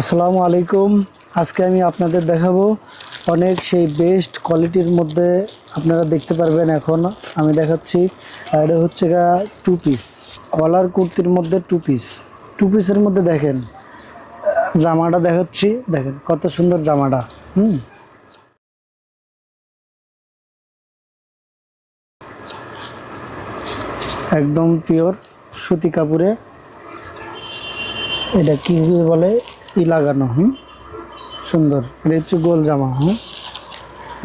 আসসালামু আলাইকুম। আজকে আমি আপনাদের দেখাবো অনেক সেই বেস্ট কোয়ালিটির মধ্যে আপনারা দেখতে পারবেন এখন। আমি দেখাচ্ছি এটা হচ্ছে গা টু পিস কলার কুর্তির মধ্যে টু পিস টু পিসের মধ্যে দেখেন, জামাটা দেখাচ্ছি, দেখেন কত সুন্দর জামাটা, হুম। একদম পিওর সুতি কাপড়ে। এটা কি বলে? ই লাগানো, হুম? সুন্দর। এটা হচ্ছে গোল জামা, হুম?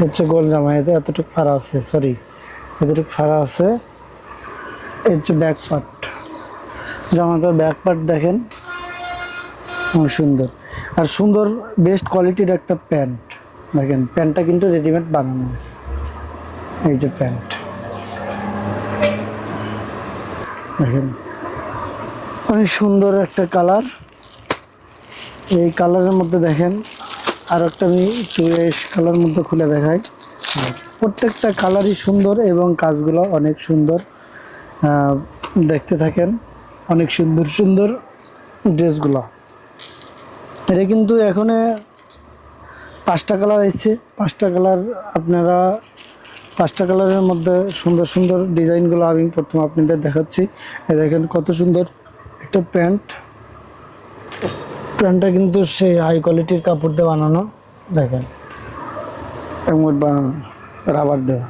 হচ্ছে গোল জামা, এতে এতটুকু ফাড়া আছে সরি এতটুকু ফাড়া আছে। হচ্ছে ব্যাক পার্ট জামাটার ব্যাক পার্ট দেখেন। সুন্দর। আর সুন্দর বেস্ট কোয়ালিটির একটা প্যান্ট। দেখেন, প্যান্টটা কিন্তু রেডিমেড বানানো। এই যে প্যান্ট। দেখেন, অনেক সুন্দর একটা কালার। এই কালারের মধ্যে দেখেন, আর একটা আমি চুয়েস কালার মধ্যে খুলে দেখাই। প্রত্যেকটা কালারই সুন্দর এবং কাজগুলো অনেক সুন্দর দেখতে থাকেন, অনেক সুন্দর সুন্দর ড্রেসগুলো। এটা কিন্তু এখানে পাঁচটা কালার এসছে। পাঁচটা কালার আপনারা, পাঁচটা কালারের মধ্যে সুন্দর সুন্দর ডিজাইনগুলো আমি প্রথম আপনাদের দেখাচ্ছি। দেখেন কত সুন্দর একটা প্যান্ট। প্যান্টটা কিন্তু সেই হাই কোয়ালিটির কাপড় দিয়ে বানানো। দেখেন। এমন বানানো রাবার দেওয়া।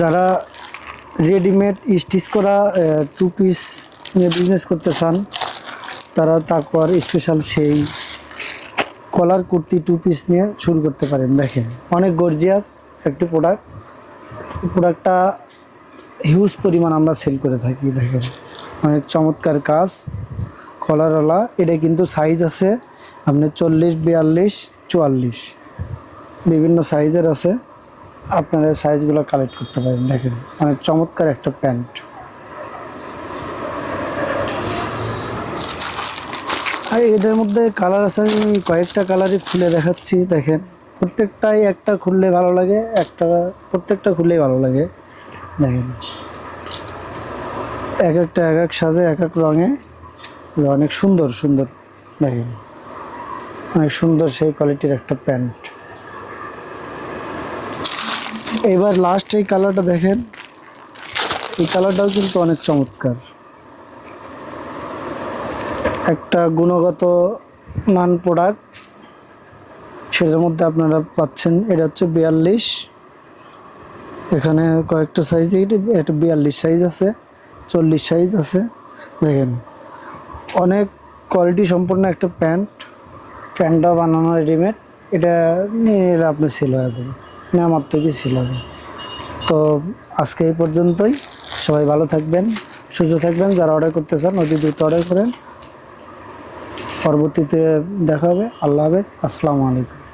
যারা রেডিমেড স্টিচ করা টু পিস নিয়ে বিজনেস করতে চান, তারা তাকওয়ার স্পেশাল সেই কলার কুর্তি টু পিস নিয়ে শুরু করতে পারেন। দেখেন, অনেক গর্জিয়াস একটি প্রোডাক্ট প্রোডাক্টটা হিউজ পরিমাণ আমরা সেল করে থাকি, দেখেন। অনেক চমৎকার কাজ কলারওয়ালা এটা কিন্তু সাইজ আছে আপনার চল্লিশ, বিয়াল্লিশ, চুয়াল্লিশ। বিভিন্ন সাইজের আছে, আপনারা সাইজগুলো কালেক্ট করতে পারেন, দেখেন। অনেক চমৎকার একটা প্যান্ট। আর এদের মধ্যে কালার আছে, আমি কয়েকটা কালারই খুলে দেখাচ্ছি, দেখেন। প্রত্যেকটাই একটা খুললে ভালো লাগে, একটা প্রত্যেকটা খুললেই ভালো লাগে। দেখেন। এক একটা, এক এক সাজে, এক এক রঙে। অনেক সুন্দর সুন্দর। দেখেন। অনেক সুন্দর সেই কোয়ালিটির একটা প্যান্ট। এবার লাস্ট এই কালারটা দেখেন। এই কালারটাও কিন্তু অনেক চমৎকার। একটা গুণগত মান প্রোডাক্ট সেটার মধ্যে আপনারা পাচ্ছেন, এটা হচ্ছে বিয়াল্লিশ। এখানে কয়েকটা সাইজ একটা বিয়াল্লিশ সাইজ আছে, চল্লিশ সাইজ আছে, দেখেন। অনেক কোয়ালিটি সম্পন্ন একটা প্যান্ট, প্যান্টটা বানানো রেডিমেড এটা নিয়ে নিলে আপনি সেল হয়ে যাবে। নেওয়া মাত্র কি সেল হবে। তো আজকে এই পর্যন্তই। সবাই ভালো থাকবেন, সুস্থ থাকবেন। যারা অর্ডার করতে চান, অতি দ্রুত অর্ডার করেন। পরবর্তীতে দেখা হবে। আল্লাহ হাফেজ। আসসালামু আলাইকুম।